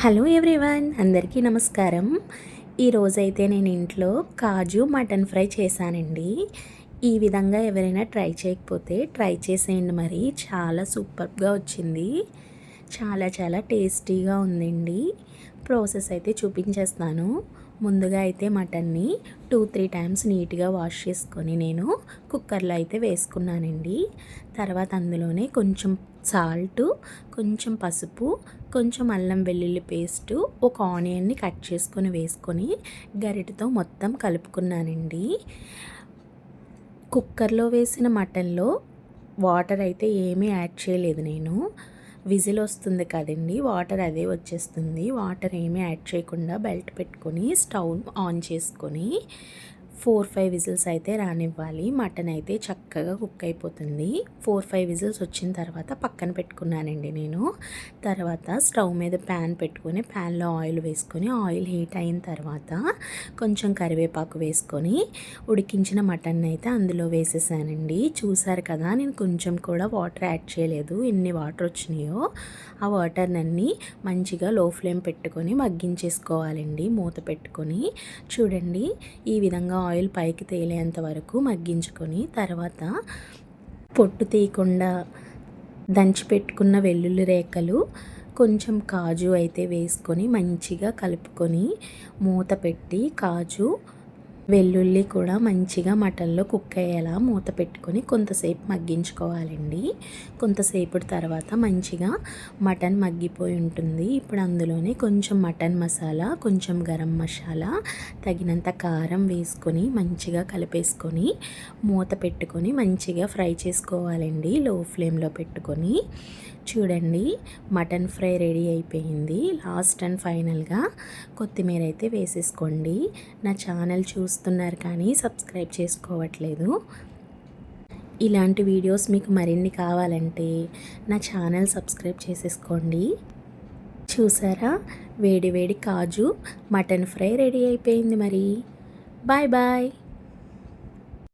Hello everyone అందరికీ నమస్కారం. ఈరోజైతే నేను ఇంట్లో కాజు మటన్ ఫ్రై చేశానండి. ఈ విధంగా ఎవరైనా ట్రై చేయకపోతే ట్రై చేసేయండి మరి. చాలా సూపర్గా వచ్చింది. చాలా చాలా టేస్టీగా ఉందండి. ప్రాసెస్ అయితే చూపించేస్తాను. ముందుగా అయితే మటన్ని టూ త్రీ టైమ్స్ నీట్గా వాష్ చేసుకొని నేను కుక్కర్లో అయితే వేసుకున్నానండి. తర్వాత అందులోనే కొంచెం సాల్ట్ కొంచెం పసుపు కొంచెం అల్లం వెల్లుల్లి పేస్టు ఒక ఆనియన్ని కట్ చేసుకొని వేసుకొని గరిటతో మొత్తం కలుపుకున్నానండి. కుక్కర్లో వేసిన మటన్లో వాటర్ అయితే ఏమీ యాడ్ చేయలేదు నేను. విజిల్ వస్తుంది కదండి వాటర్ అదే వచ్చేస్తుంది. వాటర్ ఏమీ యాడ్ చేయకుండా బెల్ట్ పెట్టుకొని స్టవ్ ఆన్ చేసుకొని ఫోర్ ఫైవ్ విజిల్స్ అయితే రానివ్వాలి. మటన్ అయితే చక్కగా కుక్ అయిపోతుంది. ఫోర్ ఫైవ్ విజిల్స్ వచ్చిన తర్వాత పక్కన పెట్టుకున్నానండి నేను. తర్వాత స్టవ్ మీద ప్యాన్ పెట్టుకొని ప్యాన్లో ఆయిల్ వేసుకొని ఆయిల్ హీట్ అయిన తర్వాత కొంచెం కరివేపాకు వేసుకొని ఉడికించిన మటన్ అయితే అందులో వేసేసానండి. చూసారు కదా నేను కొంచెం కూడా వాటర్ యాడ్ చేయలేదు. ఎన్ని వాటర్ వచ్చినాయో ఆ వాటర్నన్నీ మంచిగా లో ఫ్లేమ్ పెట్టుకొని మగ్గించేసుకోవాలండి. మూత పెట్టుకొని చూడండి ఈ విధంగా ఆయిల్ పైకి తేలేంత వరకు మగ్గించుకొని తర్వాత పొట్టు తీయకుండా దంచి పెట్టుకున్న వెల్లుల్లి రేఖలు కొంచెం కాజు అయితే వేసుకొని మంచిగా కలుపుకొని మూత పెట్టి కాజు వెల్లుల్లి కూడా మంచిగా మటన్లో కుక్ అయ్యేలా మూత పెట్టుకొని కొంతసేపు మగ్గించుకోవాలండి. కొంతసేపు తర్వాత మంచిగా మటన్ మగ్గిపోయి ఉంటుంది. ఇప్పుడు అందులోనే కొంచెం మటన్ మసాలా కొంచెం గరం మసాలా తగినంత కారం వేసుకొని మంచిగా కలిపేసుకొని మూత పెట్టుకొని మంచిగా ఫ్రై చేసుకోవాలండి. లో ఫ్లేమ్లో పెట్టుకొని చూడండి మటన్ ఫ్రై రెడీ అయిపోయింది. లాస్ట్ అండ్ ఫైనల్గా కొత్తిమీర అయితే వేసేసుకోండి. నా ఛానల్ వస్తున్నారు కానీ సబ్స్క్రైబ్ చేసుకోవట్లేదు. ఇలాంటి వీడియోస్ మీకు మరిన్ని కావాలంటే నా ఛానల్ సబ్స్క్రైబ్ చేసేసుకోండి. చూసారా? వేడి వేడి కాజు మటన్ ఫ్రై రెడీ అయిపోయింది మరి. Bye bye.